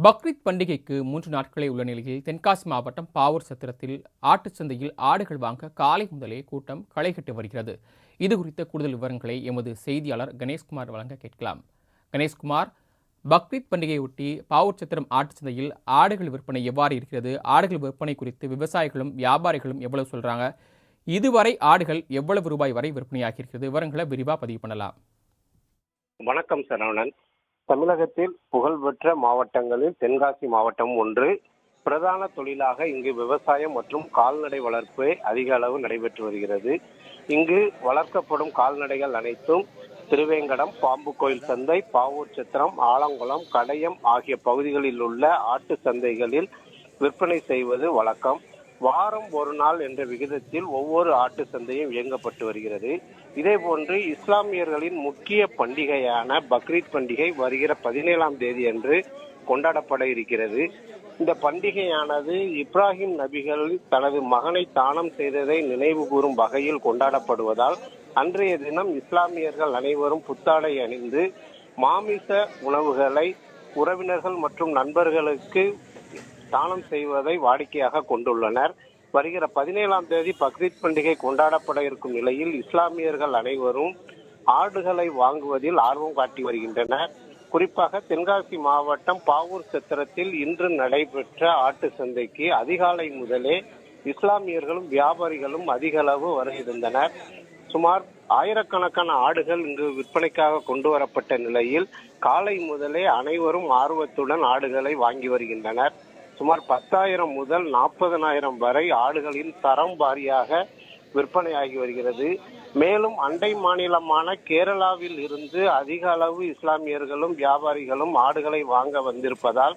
பக்ரீத் பண்டிகைக்கு மூன்று நாட்களே உள்ள நிலையில் தென்காசி மாவட்டம் பாவூர் சத்திரத்தில் ஆட்டுச் சந்தையில் ஆடுகள் வாங்க காலை முதலே கூட்டம் களைகட்டு வருகிறது. இது குறித்த கூடுதல் விவரங்களை எமது செய்தியாளர் கணேஷ்குமார் வழங்க கேட்கலாம். கணேஷ்குமார் பக்ரீத் பண்டிகையொட்டி பாவூர் சத்திரம் ஆட்டுச் சந்தையில் ஆடுகள் விற்பனை எவ்வாறு இருக்கிறது? ஆடுகள் விற்பனை குறித்து விவசாயிகளும் வியாபாரிகளும் எவ்வளவு சொல்றாங்க? இதுவரை ஆடுகள் எவ்வளவு ரூபாய் வரை விற்பனையாகி இருக்கிறது? விவரங்களை விரிவாக பதிவு பண்ணலாம். வணக்கம் சரவணன். தமிழகத்தில் புகழ்பெற்ற மாவட்டங்களில் தென்காசி மாவட்டம் ஒன்று பிரதான தொழிலாக இங்கு விவசாயம் மற்றும் கால்நடை வளர்ப்பு அதிக அளவு நடைபெற்று வருகிறது. இங்கு வளர்க்கப்படும் கால்நடைகள் அனைத்தும் திருவேங்கடம் பாம்பு கோயில் சந்தை பாவூர் சத்திரம் ஆலங்குளம் கடையம் ஆகிய பகுதிகளில் உள்ள ஆட்டு சந்தைகளில் விற்பனை செய்வது வழக்கம். வாரம் ஒரு நாள் என்ற விகிதத்தில் ஒவ்வொரு ஆட்டு சந்தையும் இயங்கப்பட்டு வருகிறது. இதே போன்று இஸ்லாமியர்களின் முக்கிய பண்டிகையான பக்ரீத் பண்டிகை வருகிற பதினேழாம் தேதி அன்று கொண்டாடப்பட இருக்கிறது. இந்த பண்டிகையானது இப்ராஹிம் நபிகள் தனது மகனை தானம் செய்ததை நினைவு கூறும் வகையில் கொண்டாடப்படுவதால் அன்றைய தினம் இஸ்லாமியர்கள் அனைவரும் புத்தாடை அணிந்து மாமிச உணவுகளை உறவினர்கள் மற்றும் நண்பர்களுக்கு தானம் செய்வதை வாடிக்கையாக கொண்டுள்ளனர். வருகிற பதினேழாம் தேதி பக்ரீத் பண்டிகை கொண்டாடப்பட இருக்கும் நிலையில் இஸ்லாமியர்கள் அனைவரும் ஆடுகளை வாங்குவதில் ஆர்வம் காட்டி வருகின்றனர். குறிப்பாக தென்காசி மாவட்டம் பாவூர் சத்திரத்தில் இன்று நடைபெற்ற ஆட்டு சந்தைக்கு அதிகாலை முதலே இஸ்லாமியர்களும் வியாபாரிகளும் அதிக அளவு வருகின்றனர் சுமார் ஆயிரக்கணக்கான ஆடுகள் இங்கு விற்பனைக்காக கொண்டு வரப்பட்ட நிலையில் காலை முதலே அனைவரும் ஆர்வத்துடன் ஆடுகளை வாங்கி வருகின்றனர். சுமார் பத்தாயிரம் முதல் நாற்பதனாயிரம் வரை ஆடுகளின் தரம் வாரியாக விற்பனையாகி வருகிறது. மேலும் அண்டை மாநிலமான கேரளாவில் இருந்து அதிக அளவு இஸ்லாமியர்களும் வியாபாரிகளும் ஆடுகளை வாங்க வந்திருப்பதால்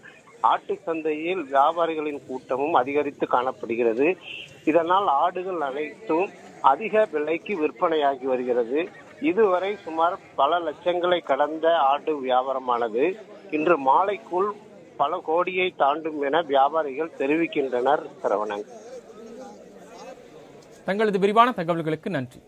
ஆட்டு சந்தையில் வியாபாரிகளின் கூட்டமும் அதிகரித்து காணப்படுகிறது. இதனால் ஆடுகள் அனைத்தும் அதிக விலைக்கு விற்பனையாகி வருகிறது. இதுவரை சுமார் பல லட்சங்களை கடந்த ஆடு வியாபாரமானது. இன்று மாலைக்குள் பல கோடியை தாண்டும் என வியாபாரிகள் தெரிவிக்கின்றனர் சரவணன். தங்களது விரிவான தகவல்களுக்கு நன்றி.